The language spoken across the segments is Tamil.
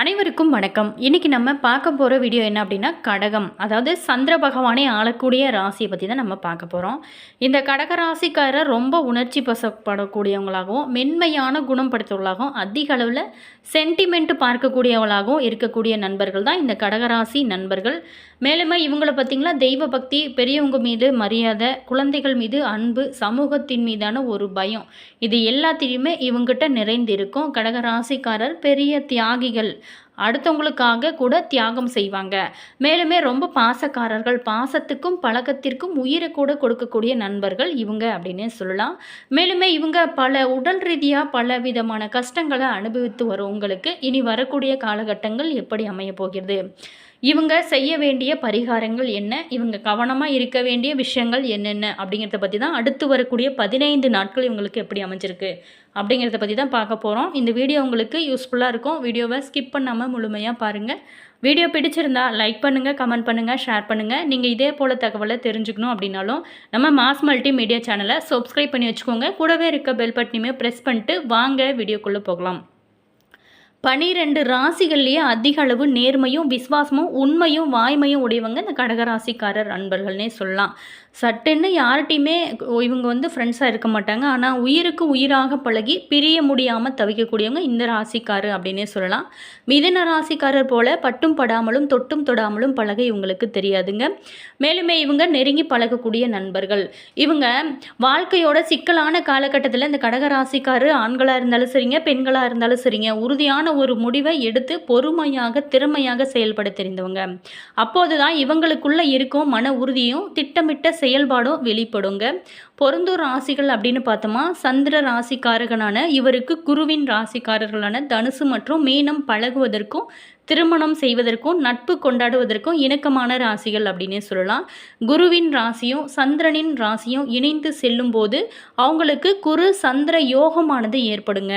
அனைவருக்கும் வணக்கம். இன்றைக்கி நம்ம பார்க்க போகிற வீடியோ என்ன அப்படின்னா கடகம். அதாவது சந்திர பகவானை ஆளக்கூடிய ராசியை பற்றி தான் நம்ம பார்க்க போகிறோம் இந்த கடக ராசிக்காரர் ரொம்ப உணர்ச்சி பசப்படக்கூடியவங்களாகவும் மென்மையான குணம் படுத்தவர்களாகவும் அதிக அளவில் சென்டிமெண்ட் பார்க்கக்கூடியவங்களாகவும் இருக்கக்கூடிய நண்பர்கள் தான் இந்த கடகராசி நண்பர்கள். மேலுமே இவங்கள பார்த்திங்களா தெய்வ பக்தி பெரியவங்க மீது மரியாதை குழந்தைகள் மீது அன்பு சமூகத்தின் மீதான ஒரு பயம். இது எல்லாத்தையுமே இவங்ககிட்ட நிறைந்திருக்கும். கடகராசிக்காரர் பெரிய தியாகிகள். அடுத்தவங்களுக்காக கூட தியாகம் செய்வாங்க. மேலுமே ரொம்ப பாசக்காரர்கள் பாசத்துக்கும் பழக்கத்திற்கும் உயிரை கூட கொடுக்கக்கூடிய நண்பர்கள் இவங்க அப்படின்னு சொல்லலாம். மேலுமே இவங்க பல உடல் ரீதியாக பல விதமான கஷ்டங்களை அனுபவித்து வரும் உங்களுக்கு இனி வரக்கூடிய காலகட்டங்கள் எப்படி அமைய போகிறது? இவங்க செய்ய வேண்டிய பரிகாரங்கள் என்ன? இவங்க கவனமாக இருக்க வேண்டிய விஷயங்கள் என்னென்ன? அப்படிங்கிறத பற்றி தான் அடுத்து வரக்கூடிய பதினைந்து நாட்கள் இவங்களுக்கு எப்படி அமைஞ்சிருக்கு அப்படிங்கிறத பற்றி தான் பார்க்க போகிறோம் இந்த வீடியோ உங்களுக்கு யூஸ்ஃபுல்லாக இருக்கும். வீடியோவை ஸ்கிப் பண்ணாமல் முழுமையாக பாருங்கள் வீடியோ பிடிச்சிருந்தா லைக் பண்ணுங்கள் கமெண்ட் பண்ணுங்கள் ஷேர் பண்ணுங்கள் நீங்கள் இதே போல் தகவலை தெரிஞ்சுக்கணும் அப்படின்னாலும் நம்ம மாஸ் மல்டி மீடியா சேனலை சப்ஸ்கிரைப் பண்ணி வச்சுக்கோங்க. கூடவே இருக்க பெல் பட்டனையுமே ப்ரெஸ் பண்ணிட்டு வாங்க வீடியோக்குள்ளே போகலாம். பனிரெண்டு ராசிகள்லேயே அதிக அளவு நேர்மையும் விஸ்வாசமும் உண்மையும் வாய்மையும் உடையவங்க இந்த கடகராசிக்காரர் அன்பர்கள்னே சொல்லலாம். சட்டுன்னு யார்கிட்டையுமே இவங்க வந்து ஃப்ரெண்ட்ஸாக இருக்க மாட்டாங்க. ஆனால் உயிருக்கு உயிராக பழகி பிரிய முடியாமல் தவிக்கக்கூடியவங்க இந்த ராசிக்காரர் அப்படின்னே சொல்லலாம். மிதன ராசிக்காரர் போல பட்டும் படாமலும் தொட்டும் தொடாமலும் பழக இவங்களுக்கு தெரியாதுங்க. மேலுமே இவங்க நெருங்கி பழகக்கூடிய நண்பர்கள். இவங்க வாழ்க்கையோட சிக்கலான காலகட்டத்தில் இந்த கடகராசிக்காரர் ஆண்களாக இருந்தாலும் சரிங்க பெண்களாக இருந்தாலும் சரிங்க உறுதியான ஒரு முடிவை எடுத்து பொறுமையாக திறமையாக செயல்பட தெரிந்தவங்க. அப்போது தான் இவங்களுக்குள்ள இருக்கும் மன உறுதியும் திட்டமிட்ட செயல்பாடும் வெளிப்படுங்க. பொருந்தூர் ராசிகள் அப்படின்னு பார்த்தோமா சந்திர ராசிக்காரகனான இவருக்கு குருவின் ராசிக்காரர்களான தனுசு மற்றும் மீனம் பழகுவதற்கும் திருமணம் செய்வதற்கும் நட்பு கொண்டாடுவதற்கும் இணக்கமான ராசிகள் அப்படின்னே சொல்லலாம். குருவின் ராசியும் சந்திரனின் ராசியும் இணைந்து செல்லும்போது அவங்களுக்கு குரு சந்திர யோகமானது ஏற்படுங்க.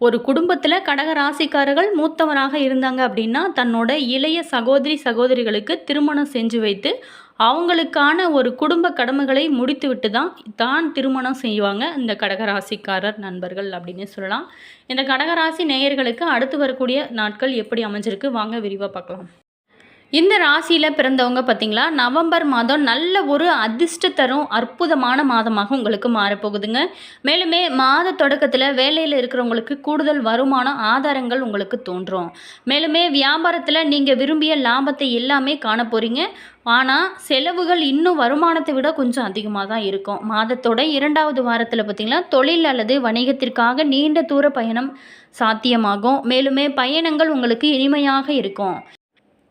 ஒரு குடும்பத்தில் கடக ராசிக்காரர்கள் மூத்தவராக இருந்தாங்க அப்படின்னா தன்னோட இளைய சகோதரி சகோதரிகளுக்கு திருமணம் செஞ்சு வைத்து அவங்களுக்கான ஒரு குடும்ப கடமைகளை முடித்துவிட்டு தான் தான் திருமணம் செய்வாங்க இந்த கடகராசிக்காரர் நண்பர்கள் அப்படின்னு சொல்லலாம். இந்த கடகராசி நேயர்களுக்கு அடுத்து வரக்கூடிய நாட்கள் எப்படி அமைஞ்சிருக்கு? வாங்க விரிவாக பார்க்கலாம். இந்த ராசியில் பிறந்தவங்க பார்த்தீங்களா நவம்பர் மாதம் நல்ல ஒரு அதிர்ஷ்ட தரும் அற்புதமான மாதமாக உங்களுக்கு மாறப்போகுதுங்க. மேலுமே மாத தொடக்கத்தில் வேலையில் இருக்கிறவங்களுக்கு கூடுதல் வருமான ஆதாரங்கள் உங்களுக்கு தோன்றும். மேலுமே வியாபாரத்தில் நீங்கள் விரும்பிய லாபத்தை எல்லாமே காண போகிறீங்க ஆனால் செலவுகள் இன்னும் வருமானத்தை விட கொஞ்சம் அதிகமாக தான் இருக்கும். மாதத்தோட இரண்டாவது வாரத்தில் பார்த்திங்கன்னா தொழில் அல்லது வணிகத்திற்காக நீண்ட தூர பயணம் சாத்தியமாகும். மேலுமே பயணங்கள் உங்களுக்கு இனிமையாக இருக்கும்.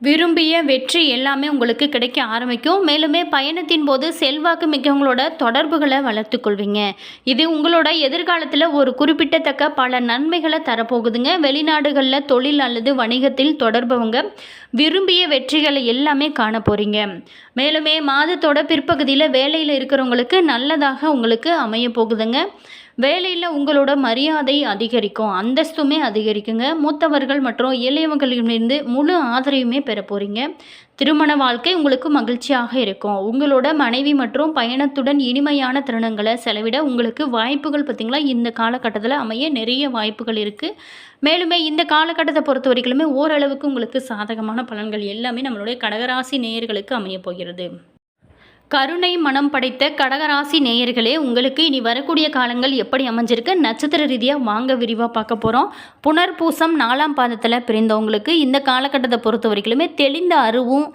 விரும்பிய வெற்றி எல்லாமே உங்களுக்கு கிடைக்க ஆரம்பிக்கும். மேலுமே பயணத்தின் போது செல்வாக்கு மிக்கவங்களோட தொடர்புகளை வளர்த்துக்கொள்வீங்க. இது உங்களோட எதிர்காலத்தில் ஒரு குறிப்பிட்டத்தக்க பல நன்மைகளை தரப்போகுதுங்க. வெளிநாடுகளில் தொழில் அல்லது வணிகத்தில் தொடர்பவங்க விரும்பிய வெற்றிகளை எல்லாமே காண போகிறீங்க மேலுமே மாதத்தோட பிற்பகுதியில் வேலையில் இருக்கிறவங்களுக்கு நல்லதாக உங்களுக்கு அமைய போகுதுங்க. வேலையில் உங்களோட மரியாதை அதிகரிக்கும் அந்தஸ்துமே அதிகரிக்குங்க. மூத்தவர்கள் மற்றும் இளையவர்களிடமிருந்து முழு ஆதரவுமே பெற போகிறீங்க திருமண வாழ்க்கை உங்களுக்கு மகிழ்ச்சியாக இருக்கும். உங்களோட மனைவி மற்றும் பயணத்துடன் இனிமையான தருணங்களை செலவிட உங்களுக்கு வாய்ப்புகள் பார்த்திங்களா? இந்த காலகட்டத்தில் அமைய நிறைய வாய்ப்புகள் இருக்குது மேலுமே இந்த காலகட்டத்தை பொறுத்த வரைக்குமே ஓரளவுக்கு உங்களுக்கு சாதகமான பலன்கள் எல்லாமே நம்மளுடைய கடகராசி நேயர்களுக்கு அமைய போகிறது. கருணை மனம் படைத்த கடகராசி நேயர்களே உங்களுக்கு இனி வரக்கூடிய காலங்கள் எப்படி அமைஞ்சிருக்கு? நட்சத்திர ரீதியாக வாங்க விரிவாக பார்க்க போகிறோம் புனர்பூசம் நாலாம் பாதத்தில் பிறந்தவங்களுக்கு இந்த காலகட்டத்தை பொறுத்த வரைக்குமே தெளிந்த அறிவும்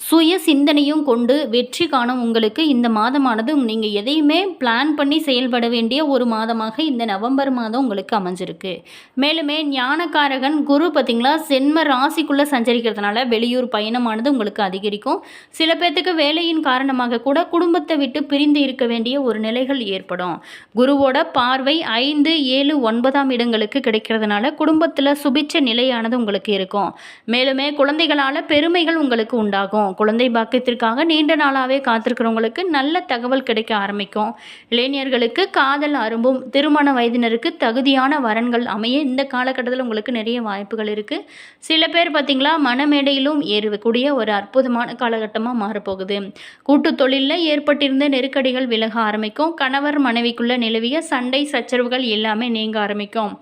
சுய சிந்தனையும் கொண்டு வெற்றி காணும் உங்களுக்கு இந்த மாதமானது. நீங்கள் எதையுமே பிளான் பண்ணி செயல்பட வேண்டிய ஒரு மாதமாக இந்த நவம்பர் மாதம் உங்களுக்கு அமைஞ்சிருக்கு. மேலுமே ஞானக்காரகன் குரு பார்த்திங்களா? சென்ம ராசிக்குள்ளே சஞ்சரிக்கிறதுனால வெளியூர் பயணமானது உங்களுக்கு அதிகரிக்கும். சில பேர்த்துக்கு வேலையின் காரணமாக கூட குடும்பத்தை விட்டு பிரிந்து இருக்க வேண்டிய ஒரு நிலைகள் ஏற்படும். குருவோட பார்வை ஐந்து ஏழு ஒன்பதாம் இடங்களுக்கு கிடைக்கிறதுனால குடும்பத்தில் சுபிச்ச நிலையானது உங்களுக்கு இருக்கும். மேலுமே குழந்தைகளால் பெருமைகள் உங்களுக்கு உண்டாகும். குழந்தை பாக்கியத்திற்காக நீண்ட நாளாகவே காத்திருக்கிறவங்களுக்கு நல்ல தகவல் கிடைக்க ஆரம்பிக்கும். இளைஞர்களுக்கு காதல் அரும்பும் திருமண வயதினருக்கு தகுதியான வரன்கள் அமைய இந்த காலகட்டத்தில் உங்களுக்கு நிறைய வாய்ப்புகள் இருக்குது சில பேர் பார்த்திங்களா மனமேடையிலும் ஏறக்கூடிய ஒரு அற்புதமான காலகட்டமாக மாறப்போகுது. கூட்டு தொழிலில் ஏற்பட்டிருந்த நெருக்கடிகள் விலக ஆரம்பிக்கும். கணவர் மனைவிக்குள்ள நிலவிய சண்டை சச்சரவுகள் எல்லாமே நீங்க ஆரம்பிக்கும்.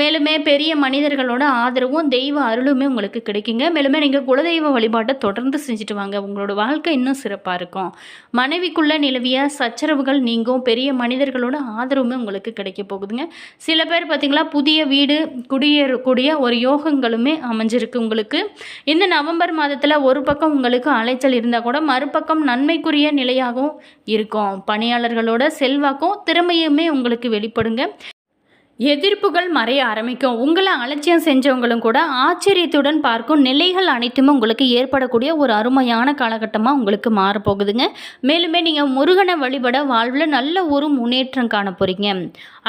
மேலுமே பெரிய மனிதர்களோட ஆதரவும் தெய்வ அருளுமே உங்களுக்கு கிடைக்குங்க. மேலுமே நீங்கள் குலதெய்வ வழிபாட்டை தொடர்ந்து செஞ்சுட்டு வாங்க உங்களோட வாழ்க்கை இன்னும் சிறப்பாக இருக்கும். மனைவிக்குள்ள நிலவிய சச்சரவுகள் நீங்கும். பெரிய மனிதர்களோட ஆதரவுமே உங்களுக்கு கிடைக்க போகுதுங்க. சில பேர் பார்த்திங்களா புதிய வீடு குடியேறக்கூடிய ஒரு யோகங்களுமே அமைஞ்சிருக்கு உங்களுக்கு. இந்த நவம்பர் மாதத்தில் ஒரு பக்கம் உங்களுக்கு அலைச்சல் இருந்தால் கூட மறுபக்கம் நன்மைக்குரிய நிலையாகவும் இருக்கும். பணியாளர்களோட செல்வாக்கும் திறமையுமே உங்களுக்கு வெளிப்படுங்க. எதிர்ப்புகள் மறைய ஆரம்பிக்கும். உங்களை அலட்சியம் செஞ்சவங்களும் கூட ஆச்சரியத்துடன் பார்க்கும் நிலைகள் அனைத்துமே உங்களுக்கு ஏற்படக்கூடிய ஒரு அருமையான காலகட்டமாக உங்களுக்கு மாறப்போகுதுங்க. மேலுமே நீங்கள் முருகனை வழிபட வாழ்வில் நல்ல ஒரு முன்னேற்றம் காண போகிறீங்க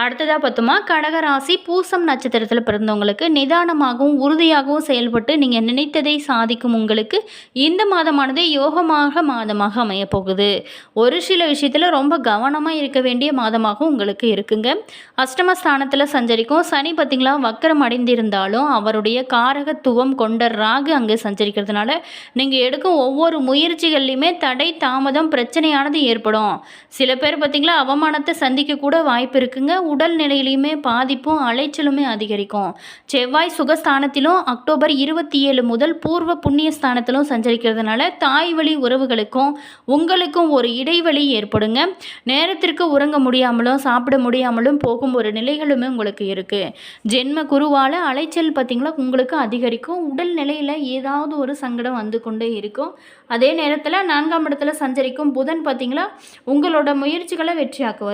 அடுத்ததாக பார்த்தோமா கடகராசி பூசம் நட்சத்திரத்தில் பிறந்தவங்களுக்கு நிதானமாகவும் உறுதியாகவும் செயல்பட்டு நீங்கள் நினைத்ததை சாதிக்கும் உங்களுக்கு இந்த மாதமானது யோகமாக மாதமாக அமையப்போகுது ஒரு சில விஷயத்தில் ரொம்ப கவனமாக இருக்க வேண்டிய மாதமாகவும் உங்களுக்கு இருக்குங்க. அஷ்டமஸ்தானத்தில் சஞ்சரிக்கும். சனி பார்த்திங்களா வக்கரம் அடைந்திருந்தாலும் அவருடைய காரகத்துவம் கொண்ட ராகு அங்கே சஞ்சரிக்கிறதுனால நீங்கள் எடுக்கும் ஒவ்வொரு முயற்சிகள்லையுமே தடை தாமதம் பிரச்சனையானது ஏற்படும். சில பேர் பார்த்திங்களா அவமானத்தை சந்திக்கக்கூட வாய்ப்பு இருக்குங்க. உடல் நிலையிலையுமே பாதிப்பும் அலைச்சலுமே அதிகரிக்கும். செவ்வாய் சுகஸ்தானத்திலும் அக்டோபர் இருபத்தி ஏழு முதல் பூர்வ புண்ணிய ஸ்தானத்திலும் சஞ்சரிக்கிறதுனால தாய் வழி உறவுகளுக்கும் உங்களுக்கும் ஒரு இடைவெளி ஏற்படுங்க. நேரத்திற்கு உறங்க முடியாமலும் சாப்பிட முடியாமலும் போகும் ஒரு நிலைகளுமே உங்களுக்கு இருக்குது ஜென்ம குருவால் அலைச்சல் பார்த்திங்களா உங்களுக்கு அதிகரிக்கும். உடல் நிலையில் ஏதாவது ஒரு சங்கடம் வந்து கொண்டே இருக்கும். அதே நேரத்தில் நான்காம் இடத்துல சஞ்சரிக்கும் புதன் பார்த்திங்களா உங்களோட முயற்சிகளை வெற்றியாக்குவார்.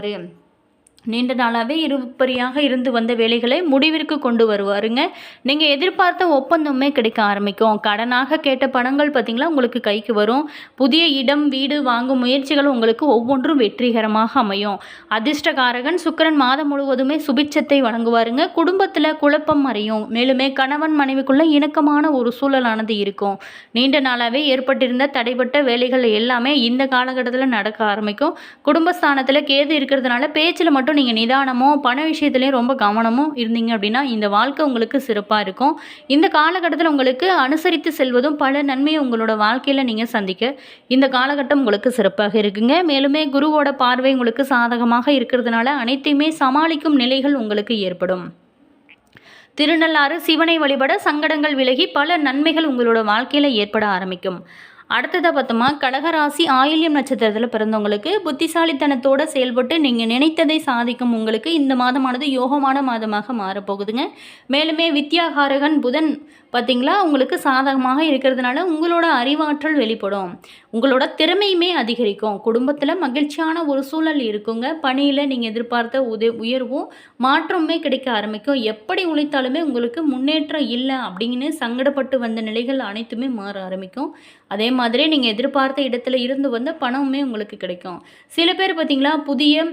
நீண்ட நாளாகவே இருப்பறியாக இருந்து வந்த வேலைகளை முடிவிற்கு கொண்டு வருவாருங்க. நீங்கள் எதிர்பார்த்த ஒப்பந்தமே கிடைக்க ஆரம்பிக்கும். கடனாக கேட்ட பணங்கள் பார்த்திங்களா உங்களுக்கு கைக்கு வரும். புதிய இடம் வீடு வாங்கும் முயற்சிகள் உங்களுக்கு ஒவ்வொன்றும் வெற்றிகரமாக அமையும். அதிர்ஷ்டகாரகன் சுக்கரன் மாதம் முழுவதுமே சுபிட்சத்தை வழங்குவாருங்க குடும்பத்தில் குழப்பம் மறையும். மேலுமே கணவன் மனைவிக்குள்ள இணக்கமான ஒரு சூழலானது இருக்கும். நீண்ட நாளாகவே ஏற்பட்டிருந்த தடைப்பட்ட வேலைகள் எல்லாமே இந்த காலகட்டத்தில் நடக்க ஆரம்பிக்கும். குடும்பஸ்தானத்தில் கேது இருக்கிறதுனால பேச்சில் மட்டும் நீங்கள் நிதானமோ பண விஷயத்துலேயும் ரொம்ப கவனமும் இருந்தீங்க அப்படின்னா இந்த வாழ்க்கை உங்களுக்கு சிறப்பாக இருக்கும். இந்த காலகட்டத்தில் உங்களுக்கு அனுசரித்து செல்வதும் பல நன்மையை உங்களோட வாழ்க்கையில் நீங்கள் சந்திக்க இந்த காலகட்டம் உங்களுக்கு சிறப்பாக இருக்குங்க. மேலுமே குருவோட பார்வை உங்களுக்கு சாதகமாக இருக்கிறதுனால அனைத்தையுமே சமாளிக்கும் நிலைகள் உங்களுக்கு ஏற்படும். திருநள்ளாறு சிவனை வழிபட சங்கடங்கள் விலகி பல நன்மைகள் உங்களோட வாழ்க்கையில் ஏற்பட ஆரம்பிக்கும். அடுத்ததாக பார்த்தோமா கடகராசி ஆயில்யம் நட்சத்திரத்தில் பிறந்தவங்களுக்கு புத்திசாலித்தனத்தோடு செயல்பட்டு நீங்கள் நினைத்ததை சாதிக்கும் உங்களுக்கு இந்த மாதமானது யோகமான மாதமாக மாறப்போகுதுங்க. மேலுமே வித்யாகாரகன் புதன் பார்த்திங்களா உங்களுக்கு சாதகமாக இருக்கிறதுனால உங்களோட அறிவாற்றல் வெளிப்படும். உங்களோட திறமையுமே அதிகரிக்கும். குடும்பத்தில் மகிழ்ச்சியான ஒரு சூழல் இருக்குங்க. பணியில் நீங்கள் எதிர்பார்த்த உத உயர்வும் மாற்றமே கிடைக்க ஆரம்பிக்கும். எப்படி உழைத்தாலுமே உங்களுக்கு முன்னேற்றம் இல்லை அப்படின்னு சங்கடப்பட்டு வந்த நிலைகள் அனைத்துமே மாற ஆரம்பிக்கும். அதே மாதிரி நீங்கள் எதிர்பார்த்த இடத்துல இருந்து வந்த பணமுமே உங்களுக்கு கிடைக்கும். சில பேர் பார்த்திங்களா புதிய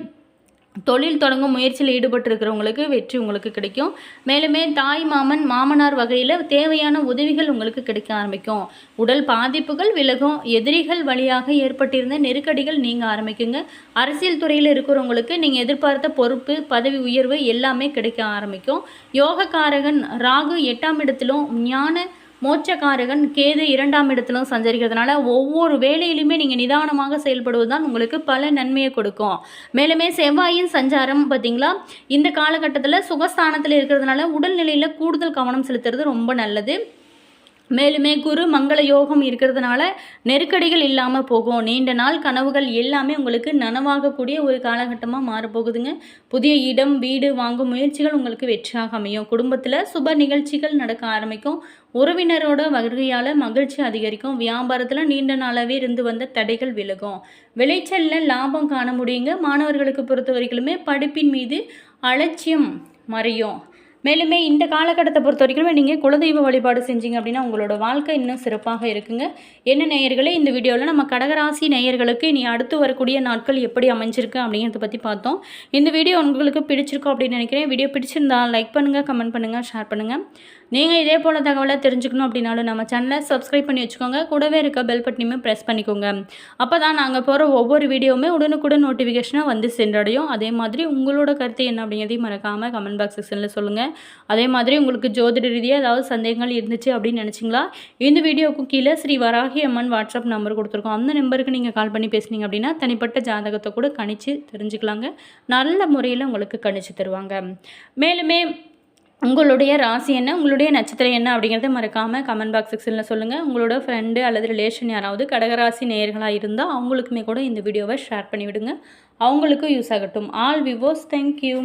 தொழில் தொடங்கும் முயற்சியில் ஈடுபட்டிருக்கிறவங்களுக்கு வெற்றி உங்களுக்கு கிடைக்கும். மேலுமே தாய் மாமன் மாமனார் வகையில் தேவையான உதவிகள் உங்களுக்கு கிடைக்க ஆரம்பிக்கும். உடல் பாதிப்புகள் விலகும் எதிரிகள் வழியாக ஏற்பட்டிருந்த நெருக்கடிகள் நீங்கள் ஆரம்பிக்குங்க. அரசியல் துறையில் இருக்கிறவங்களுக்கு நீங்கள் எதிர்பார்த்த பொறுப்பு பதவி உயர்வு எல்லாமே கிடைக்க ஆரம்பிக்கும். யோகக்காரகன் ராகு எட்டாம் இடத்திலும் ஞான மோட்சக்காரகன் கேது இரண்டாம் இடத்திலும் சஞ்சரிக்கிறதுனால ஒவ்வொரு வேலையிலுமே நீங்கள் நிதானமாக செயல்படுவது தான் உங்களுக்கு பல நன்மையை கொடுக்கும். மேலுமே செவ்வாயின் சஞ்சாரம் பார்த்தீங்களா? இந்த காலகட்டத்தில் சுகஸ்தானத்தில் இருக்கிறதுனால உடல்நிலையில் கூடுதல் கவனம் செலுத்துறது ரொம்ப நல்லது. மேலுமே குரு மங்கள யோகம் இருக்கிறதுனால நெருக்கடிகள் இல்லாமல் போகும். நீண்ட நாள் கனவுகள் எல்லாமே உங்களுக்கு நனவாகக்கூடிய ஒரு காலகட்டமாக மாறப்போகுதுங்க. புதிய இடம் வீடு வாங்கும் முயற்சிகள் உங்களுக்கு வெற்றியாக அமையும். குடும்பத்தில் சுப நிகழ்ச்சிகள் நடக்க ஆரம்பிக்கும். உறவினரோட வருகையால் மகிழ்ச்சி அதிகரிக்கும். வியாபாரத்தில் நீண்ட நாளாகவே இருந்து வந்த தடைகள் விலகும். விளைச்சலில் லாபம் காண முடியுங்க. மாணவர்களுக்கு பொறுத்த வரைக்குமே படிப்பின் மீது அலட்சியம் மறையும். மேலுமே இந்த காலகட்டத்தை பொறுத்த வரைக்குமே நீங்கள் குலதெய்வ வழிபாடு செஞ்சீங்க அப்படின்னா உங்களோட வாழ்க்கை இன்னும் சிறப்பாக இருக்குங்க. என்ன நேயர்களே இந்த வீடியோவில் நம்ம கடகராசி நேயர்களுக்கு இனி அடுத்து வரக்கூடிய நாட்கள் எப்படி அமைஞ்சிருக்கு அப்படிங்கிறத பற்றி பார்த்தோம். இந்த வீடியோ உங்களுக்கு பிடிச்சிருக்கோம் அப்படின்னு நினைக்கிறேன். வீடியோ பிடிச்சிருந்தா லைக் பண்ணுங்கள் கமெண்ட் பண்ணுங்கள் ஷேர் பண்ணுங்கள் நீங்கள் இதே போல் தகவலை தெரிஞ்சுக்கணும் அப்படின்னாலும் நம்ம சேனலை சப்ஸ்கிரைப் பண்ணி வச்சுக்கோங்க. கூடவே இருக்க பெல் பட்டனையுமே ப்ரெஸ் பண்ணிக்கோங்க. அப்போ தான் நாங்கள் போகிற ஒவ்வொரு வீடியோவுமே உடனுக்குடன் நோட்டிஃபிகேஷனாக வந்து சென்றடையும். அதே மாதிரி உங்களோட கருத்து என்ன அப்படிங்கிறதையும் மறக்காமல் கமெண்ட் பாக்ஸ் செக்ஷனில் சொல்லுங்கள் அதே மாதிரி உங்களுக்கு ஜோதிட ரீதியாக ஏதாவது சந்தேகங்கள் இருந்துச்சு அப்படின்னு நினச்சிங்களா? இந்த வீடியோவுக்கு கீழே ஸ்ரீ வராகி அம்மன் வாட்ஸ்அப் நம்பர் கொடுத்துருக்கோம். அந்த நம்பருக்கு நீங்கள் கால் பண்ணி பேசுனீங்க அப்படின்னா தனிப்பட்ட ஜாதகத்தை கூட கணிச்சு தெரிஞ்சுக்கலாங்க. நல்ல முறையில் உங்களுக்கு கணிச்சு தருவாங்க. மேலுமே உங்களுடைய ராசி என்ன? உங்களுடைய நட்சத்திரம் என்ன அப்படிங்கிறத மறக்காமல் கமெண்ட் பாக்ஸ் செக்ஷனில் சொல்லுங்கள் உங்களோட ஃப்ரெண்டு அல்லது ரிலேஷன் யாராவது கடகராசி நேயர்களாக இருந்தால் அவங்களுக்குமே கூட இந்த வீடியோவை ஷேர் பண்ணிவிடுங்க. அவங்களுக்கும் யூஸ் ஆகட்டும். All விவோஸ் thank you